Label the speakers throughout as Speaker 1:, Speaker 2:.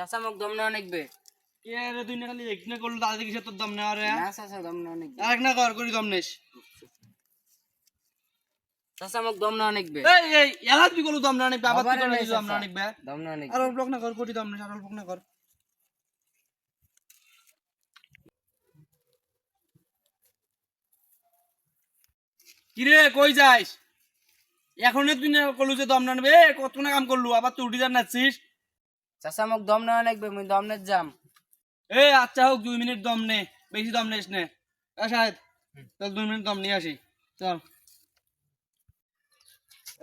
Speaker 1: চাচা মোক দম নেওয়া নিকবে
Speaker 2: কে রে তুই না খালি এক না করল তাদের কিসে তোর দম নেওয়া রে
Speaker 1: না চাচা দম নেওয়া নিকবে
Speaker 2: আরেক না কর করি দম নেস
Speaker 1: চাচা মোক দম নেওয়া নিকবে
Speaker 2: এই এই এলা তুই করল দম না নিবে আবার তুই করল দম না
Speaker 1: চাচা। দম নেওয়া নিকবে
Speaker 2: আর অল্প না কর করি দম নেস আর অল্প না কর কিরে কই যাইস এখনই তুই না করলু যে দম না নেবে কত না কাম করলু আবার তুই উঠি যান নাচিস
Speaker 1: চাচা মোক দম নেওয়া নিকবে মুই দম নে যাম।
Speaker 2: এ আচ্ছা হোক দুই মিনিট দম নে বেশি দম নেস নে। সাহেব চল দুই মিনিট দম নিয়ে আসি। চল।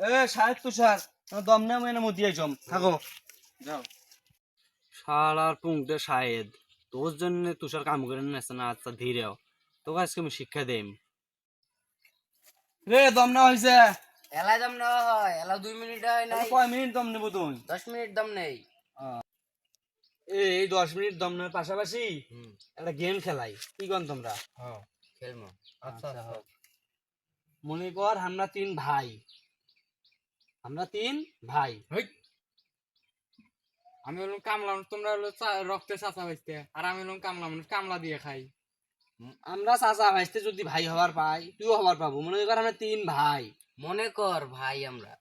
Speaker 2: এ সাহেব তুষার আমার দম নে আমি মতি আইসম থাকো। যাও। শালার পুংটে শাহেদ তোর জন্য তুষার কাম করে নেছে না আচ্ছা ধীরে হ। তোকে আজকে আমি শিক্ষা দেম। রে দম না হয়েছে
Speaker 1: এলা দম নেওয়া হয় এলা দুই মিনিট হয় নাই।
Speaker 2: কয় মিনিট দম নেব তুই?
Speaker 1: দশ মিনিট দম নেই।
Speaker 2: এই দশ মিনিট দম নেওয়ার পাশাপাশি একটা গেম খেলাই। কি কন তোমরা?
Speaker 1: হ্যাঁ
Speaker 2: আচ্ছা মনে কর আমরা তিন ভাই। আমরা তিন ভাই।
Speaker 3: আমি হলাম কামলা তোমরা হলো রক্তে চাচা বাইতে আর আমি হলাম কামলা মানুষ কামলা দিয়ে খাই।
Speaker 2: আমরা চাচা ভাইতে যদি ভাই হবার পাই তুইও হবার পাবো। মনে কর আমরা তিন ভাই।
Speaker 1: মনে কর ভাই আমরা।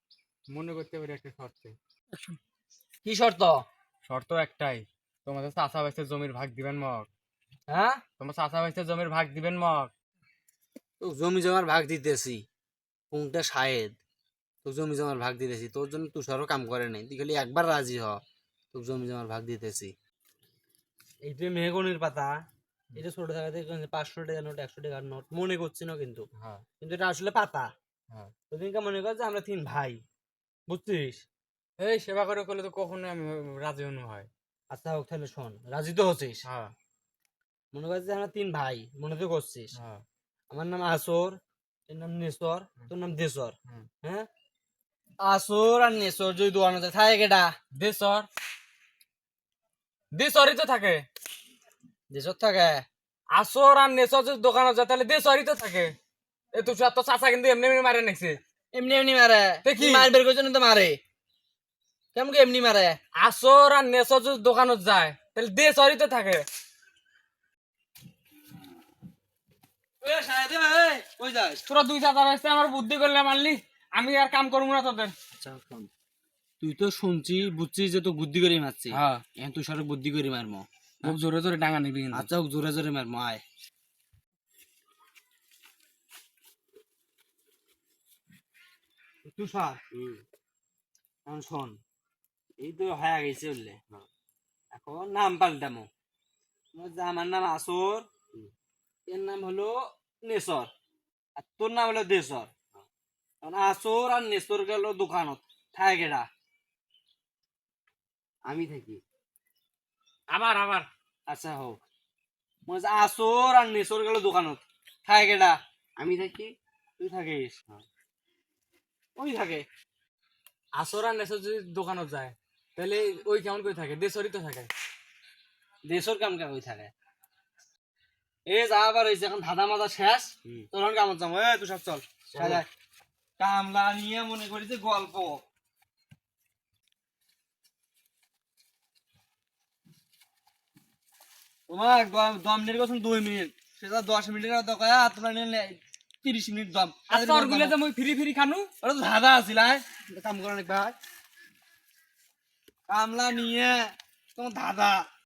Speaker 3: মনে করতে পারি একটা শর্তে।
Speaker 2: কি শর্ত?
Speaker 3: শর্ত একটাই তোমাদের চাচা বাইতে জমির ভাগ দিবেন মগ।
Speaker 2: হ্যাঁ?
Speaker 3: তোমার চাচা বাইতে জমির ভাগ দিবেন মগ।
Speaker 2: তো জমি জমার ভাগ দিতেছি পুংটা শাহেদ তো জমি জমার ভাগ দিতেছি তোর জন্য তুষারও কাম করে নাই তুই খালি একবার রাজি হ তোর জমি জমার ভাগ দিতেছি। এইটা মেহগনির পাতা এটা ছোট টাকা থেকে পাঁচশো টাকা নোট একশো টাকার নোট মনে করছি না কিন্তু?
Speaker 3: হ্যাঁ।
Speaker 2: কিন্তু এটা আসলে পাতা।
Speaker 3: হ্যাঁ।
Speaker 2: তোদিনকে মনে কর যে আমরা তিন ভাই বুঝছিস?
Speaker 3: এই সেবা করে করলে তো কখনো আমি রাজি অনু হয়
Speaker 2: আচ্ছা হোক তাহলে শোন রাজি তো হচ্ছিস?
Speaker 3: হ্যাঁ।
Speaker 2: মনে কর যে আমরা তিন ভাই মনে তো করছিস?
Speaker 3: হ্যাঁ।
Speaker 2: আমার নাম আসর এর নাম নেসর তোর নাম দেসর হ্যাঁ? আসর আর নেসর যদি দোয়ানো যায় থাকে কেটা
Speaker 3: দেশর দেশরই তো থাকে।
Speaker 2: দেশর থাকে?
Speaker 3: আসর আর নেশর যদি দোকানে যায় তাহলে দেশরই তো থাকে। এ তো তো চাচা কিন্তু এমনি এমনি মারে নাকছে
Speaker 2: এমনি এমনি মারে।
Speaker 3: কি?
Speaker 2: মার বের করছে না তো মারে। কেমন এমনি মারে?
Speaker 3: আসর আর নেশর যদি দোকানত যায় তাহলে দেশরই তো থাকে।
Speaker 2: কই
Speaker 3: তোরা দুই চাচা আসতে আমার বুদ্ধি করলে মানলি আমি আর কাম করব না তোদের।
Speaker 2: আচ্ছা তুই তো শুনছি বুঝছিস যে তো বুদ্ধি করে মারছি
Speaker 3: হ্যাঁ।
Speaker 2: তুই সরক বুদ্ধি করে মারমো।
Speaker 3: খুব জোরে জোরে ডাঙা নিবি
Speaker 2: আচ্ছা জোরে জোরে মারমো আয়। তুষার শোন এই তো হয়ে গেছে বললে। এখন নাম পাল্টামো। আমার নাম আসর এর নাম হলো নেসর আর তোর নাম হলো দেসর এখন আসর আর নেসর গেল দোকানত ঠায়
Speaker 1: আমি থাকি।
Speaker 3: আবার আবার।
Speaker 2: আচ্ছা হোক। মনে আসর আর নেসর গেল দোকানত ঠায়
Speaker 1: আমি থাকি।
Speaker 2: তুই থাকিস? ওই থাকে।
Speaker 3: আসর আর নেশর যদি দোকানত যায় তাহলে ওই কেমন করে থাকে? দেশরই তো থাকে।
Speaker 2: দেশর কাম কা ওই থাকে? এ যা আবার হয়েছে এখন ধাঁধা মাথা শেষ। তোর কামত যাব? এ তুই সব চল। কামলা নিয়ে মনে করি যে গল্প। তোমার দম নির্বাচন দুই মিনিট। সেটা দশ মিনিটের দরকার আর তোমরা নিলে তিরিশ মিনিট দম।
Speaker 3: আসরগুলো যে মই ফিরি ফিরি খানু?
Speaker 2: ওটা তো ধাঁধা আছিল কাম করে অনেক ভাই কামলা নিয়ে তোমার ধাঁধা